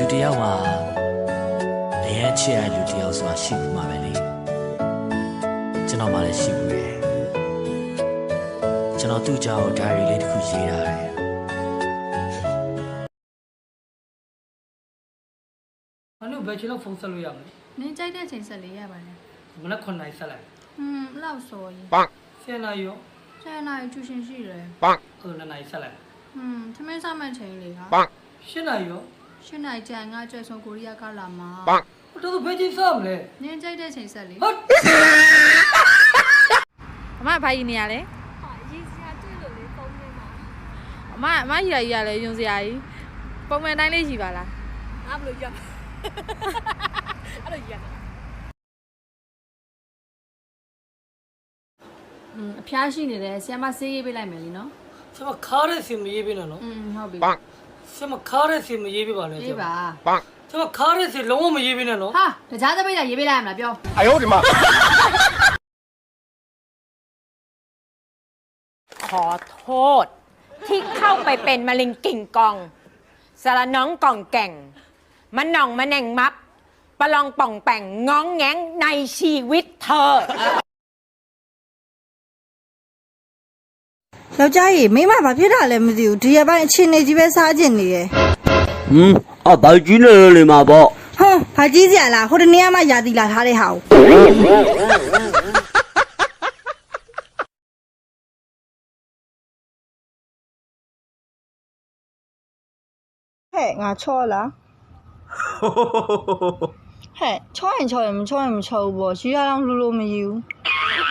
ယောက်မှာအရင်ချစ်ရတဲ့လူတစ်ယောက်ဆိုတာရှိဘူးမှာပဲလေကျွန်တော်မှလည်းရှိဘူးတယ်ကျွန်တော်သူ့ကြောင့်ဒါရီလေးတစ်ခုရေးထားတယ်။အဲ့လိုဘယ်ချိန်လောက်ဖုန်းဆက်လို့ရမလဲနင်းကြိုက်တဲ့ချိန်ဆက်လေးရပါတယ်။မနက်9နာရီဆက်လိုက်ဟွန်းအဲ့လောက်စော်ရင်။10နာရီရောဆယ်နာရီကျူရှင်ရှိတယ်အဲ့2နာရီဆက်လိုက်ဟွန်းသမင်းစားမဲ့ချိန်လေးဟာ10နာရီရော ရှင်းနိုင်ကြံငါကြွယ်ဆုံးကိုရီးယားကလာမှာ ဟိုတော့ဘယ်ချိန်ဆက်မလဲ နင်းကြိုက်တဲ့ချိန်ဆက်လေး ။ဟုတ် အမဘာကြီးနေရလဲ ဟာရေးစရာတွေ့လို့လေဖုန်းထဲမှာ အမအမကြီးရကြီးရလဲယုံစရာကြီးပုံမှန်တိုင်းလေးရှိပါလား ငါဘယ်လိုရအဲ့လိုရ อืมအဖျားရှိနေတယ်ဆီယမဆေးရေးပေးလိုက်မယ်လीနော် ။ဆမခါတဲ့စီမရေးပေးနဲ့နော် อืมဟုတ်ပြီ ။ ဆမခါတဲ့စီမရေးပေးပါနဲ့ ရေးပါ ဆမခါတဲ့စီလုံးဝမရေးပေးနဲ့နော် ဟာတကြားသပိတ်တာရေးပေးလိုက်ရမလားပြော ขอโทษ ที่เข้าไปเป็นมะเร็งกิ่งกองสารน้องกล่องแก่งมันหน่องมะแหน่งมับ ประลองป่องแป่งง้องแง้งในชีวิตเธอ ယောက်ျားကြီးမိမဘာဖြစ်တာလဲမသိဘူးဒီရက်ပိုင်းအချင်းနေကြီးပဲစားကျင်နေတယ်ဟမ်အဘိုက်ကြီးနေလေမှာပေါ့ဟမ်ဘာကြီးစရာလားဟိုတနေ့ကမှယာတီလာထားတဲ့ဟာကိုဟဲ့ငါချောလားဟဲ့ချောရင်ချောရင်မချောရင်မချောဘူးပေါ့ရွှေရအောင်လှလို့မယူဘူး